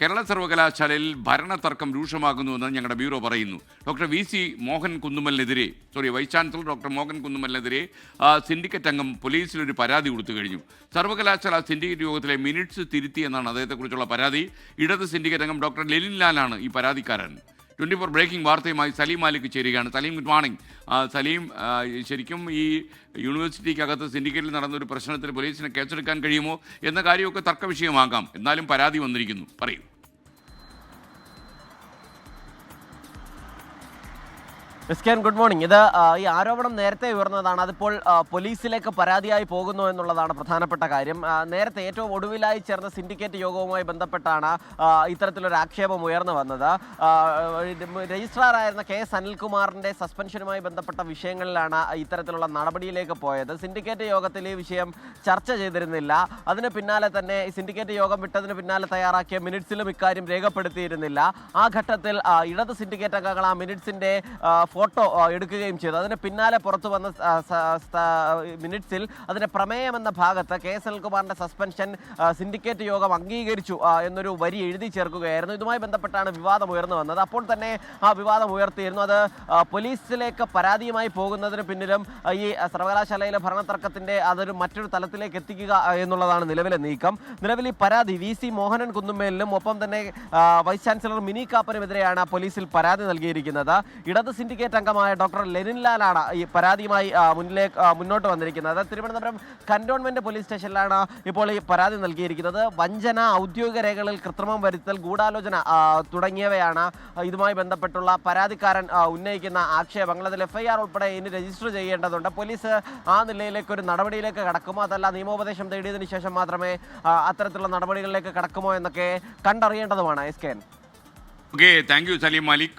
കേരള സർവകലാശാലയിൽ ഭരണതർക്കം രൂക്ഷമാകുന്നുവെന്ന് ഞങ്ങളുടെ ബ്യൂറോ പറയുന്നു. Doctor V C Mohan കുന്നുമലിനെതിരെ sorry vice chancellor doctor Mohan കുന്നുമലിനെതിരെ syndicate അംഗം പോലീസിൽ ഒരു പരാതി കൊടുത്തു കഴിഞ്ഞു. സർവകലാശാല സിൻഡിക്കേറ്റ് യോഗത്തിലെ മിനിറ്റ്സ് തിരുത്തി എന്നാണ് അദ്ദേഹത്തെക്കുറിച്ചുള്ള പരാതി. ഇടത് സിൻഡിക്കേറ്റ് അംഗം ഡോക്ടർ ലെലിൻ ലാലാണ് ഈ പരാതിക്കാരൻ. ട്വന്റി ഫോർ ബ്രേക്കിംഗ് വാർത്തയുമായി സലീം മാലിക് ചേരുകയാണ്. സലീം ഗുഡ് മോർണിംഗ് സലീം ശരിക്കും ഈ യൂണിവേഴ്സിറ്റിക്കകത്ത് സിൻഡിക്കേറ്റിൽ നടന്ന ഒരു പ്രശ്നത്തിൽ പോലീസിനെ കേസെടുക്കാൻ കഴിയുമോ? എന്ന കാര്യമൊക്കെ തർക്ക വിഷയമാകാം എന്നാലും പരാതി വന്നിരിക്കുന്നു. പറയൂ. എസ്കേൻ ഗുഡ് മോർണിംഗ് ഇത് ഈ ആരോപണം നേരത്തെ ഉയർന്നതാണ്. അതിപ്പോൾ പോലീസിലേക്ക് പരാതിയായി പോകുന്നു എന്നുള്ളതാണ് പ്രധാനപ്പെട്ട കാര്യം. നേരത്തെ ഏറ്റവും ഒടുവിലായി ചേർന്ന സിൻഡിക്കേറ്റ് യോഗവുമായി ബന്ധപ്പെട്ടാണ് ഇത്തരത്തിലൊരു ആക്ഷേപം ഉയർന്നു വന്നത്. രജിസ്ട്രാറായിരുന്ന കെ എസ് അനിൽകുമാറിന്റെ സസ്പെൻഷനുമായി ബന്ധപ്പെട്ട വിഷയങ്ങളിലാണ് ഇത്തരത്തിലുള്ള നടപടിയിലേക്ക് പോയത്. സിൻഡിക്കേറ്റ് യോഗത്തിൽ ഈ വിഷയം ചർച്ച ചെയ്തിരുന്നില്ല. അതിന് പിന്നാലെ തന്നെ സിൻഡിക്കേറ്റ് യോഗം വിട്ടതിന് പിന്നാലെ തയ്യാറാക്കിയ മിനിറ്റ്സിലും ഇക്കാര്യം രേഖപ്പെടുത്തിയിരുന്നില്ല. ആ ഘട്ടത്തിൽ ഇടത് സിൻഡിക്കേറ്റ് അംഗങ്ങൾ ആ മിനിറ്റ്സിന്റെ ആ, ഫോട്ടോ എടുക്കുകയും ചെയ്തു. അതിന് പിന്നാലെ പുറത്തു വന്ന മിനിറ്റ്സിൽ അതിന്റെ പ്രമേയമെന്ന ഭാഗത്ത് കെ എസ് എൽകുമാറിന്റെ സസ്പെൻഷൻ സിൻഡിക്കേറ്റ് യോഗം അംഗീകരിച്ചു എന്നൊരു വരി എഴുതി ചേർക്കുകയായിരുന്നു. ഇതുമായി ബന്ധപ്പെട്ടാണ് വിവാദം ഉയർന്നു വന്നത്. അപ്പോൾ തന്നെ ആ വിവാദം ഉയർത്തിയിരുന്നു. അത് പോലീസിലേക്ക് പരാതിയുമായി പോകുന്നതിന് പിന്നിലും ഈ സർവകലാശാലയിലെ ഭരണതർക്കത്തിന്റെ അതൊരു മറ്റൊരു തലത്തിലേക്ക് എത്തിക്കുക എന്നുള്ളതാണ് നിലവിലെ നീക്കം. നിലവിൽ ഈ പരാതി വി സി മോഹനൻ കുന്നുമേലിനും ഒപ്പം തന്നെ വൈസ് ചാൻസലർ മിനി കാപ്പനുമെതിരെയാണ് പോലീസിൽ പരാതി നൽകിയിരിക്കുന്നത്. ഇടത് സിൻഡിക്കേറ്റ് അംഗമായ ഡോക്ടർ ലെനിൻ ലാലാണ് ഈ പരാതിയുമായി മുന്നിലേക്ക് മുന്നോട്ട് വന്നിരിക്കുന്നത്. തിരുവനന്തപുരം കന്റോൺമെന്റ് പോലീസ് സ്റ്റേഷനിലാണ് ഇപ്പോൾ ഈ പരാതി നൽകിയിരിക്കുന്നത്. വഞ്ചന ഔദ്യോഗിക രേഖകളിൽ കൃത്രിമം വരുത്തൽ ഗൂഢാലോചന തുടങ്ങിയവയാണ് ഇതുമായി ബന്ധപ്പെട്ടുള്ള പരാതിക്കാരൻ ഉന്നയിക്കുന്ന ആക്ഷേപങ്ങൾ. അതിൽ എഫ്ഐആർ ഉൾപ്പെടെ ഇനി രജിസ്റ്റർ ചെയ്യേണ്ടതുണ്ട്. പോലീസ് ആ നിലയിലേക്ക് ഒരു നടപടിയിലേക്ക് കടക്കുമോ? അതല്ല നിയമോപദേശം തേടിയതിന് ശേഷം മാത്രമേ അത്തരത്തിലുള്ള നടപടികളിലേക്ക് കടക്കുമോ എന്നൊക്കെ കണ്ടറിയേണ്ടതുമാണ്. S K okay thank you Saleem Malik.